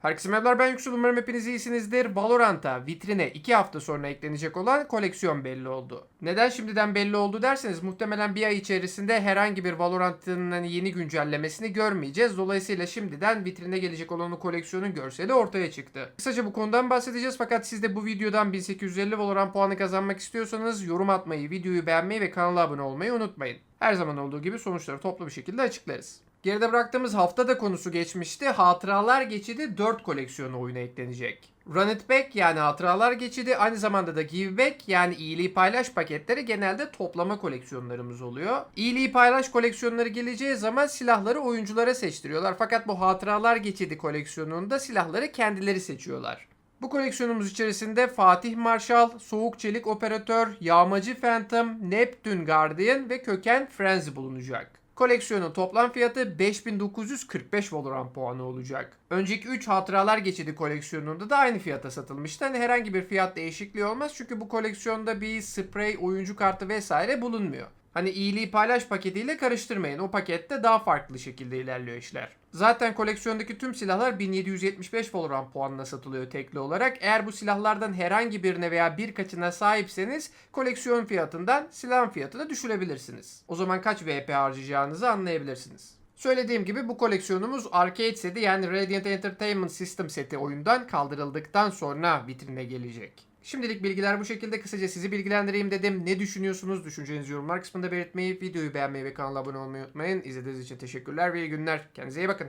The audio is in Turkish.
Herkese merhabalar ben Yüksel umarım hepiniz iyisinizdir. Valorant'a vitrine 2 hafta sonra eklenecek olan koleksiyon belli oldu. Neden şimdiden belli oldu derseniz muhtemelen bir ay içerisinde herhangi bir Valorant'ın hani yeni güncellemesini görmeyeceğiz. Dolayısıyla şimdiden vitrine gelecek olan koleksiyonun görseli ortaya çıktı. Kısaca bu konudan bahsedeceğiz fakat siz de bu videodan 1850 Valorant puanı kazanmak istiyorsanız yorum atmayı, videoyu beğenmeyi ve kanala abone olmayı unutmayın. Her zaman olduğu gibi sonuçları toplu bir şekilde açıklarız. Geride bıraktığımız haftada konusu geçmişti. Hatıralar Geçidi 4 koleksiyonu oyuna eklenecek. Run It Back yani Hatıralar Geçidi aynı zamanda da Give Back yani iyiliği paylaş paketleri genelde toplama koleksiyonlarımız oluyor. İyiliği paylaş koleksiyonları geleceği zaman silahları oyunculara seçtiriyorlar. Fakat bu Hatıralar Geçidi koleksiyonunda silahları kendileri seçiyorlar. Bu koleksiyonumuz içerisinde Fatih Marshall, Soğuk Çelik Operatör, Yağmacı Phantom, Neptune Guardian ve Köken Frenzy bulunacak. Koleksiyonun toplam fiyatı 5945 Valorant puanı olacak. Önceki 3 Hatıralar Geçidi koleksiyonunda da aynı fiyata satılmıştı. Hani herhangi bir fiyat değişikliği olmaz çünkü bu koleksiyonda bir sprey, oyuncu kartı vesaire bulunmuyor. Hani iyiliği paylaş paketiyle karıştırmayın. O pakette daha farklı şekilde ilerliyor işler. Zaten koleksiyondaki tüm silahlar 1775 Valorant puanına satılıyor tekli olarak. Eğer bu silahlardan herhangi birine veya birkaçına sahipseniz koleksiyon fiyatından silahın fiyatını düşürebilirsiniz. O zaman kaç VP harcayacağınızı anlayabilirsiniz. Söylediğim gibi bu koleksiyonumuz arcade seti yani Radiant Entertainment System seti oyundan kaldırıldıktan sonra vitrine gelecek. Şimdilik bilgiler bu şekilde kısaca sizi bilgilendireyim dedim. Ne düşünüyorsunuz? Düşüncenizi yorumlar kısmında belirtmeyi, videoyu beğenmeyi ve kanala abone olmayı unutmayın. İzlediğiniz için teşekkürler ve iyi günler. Kendinize iyi bakın.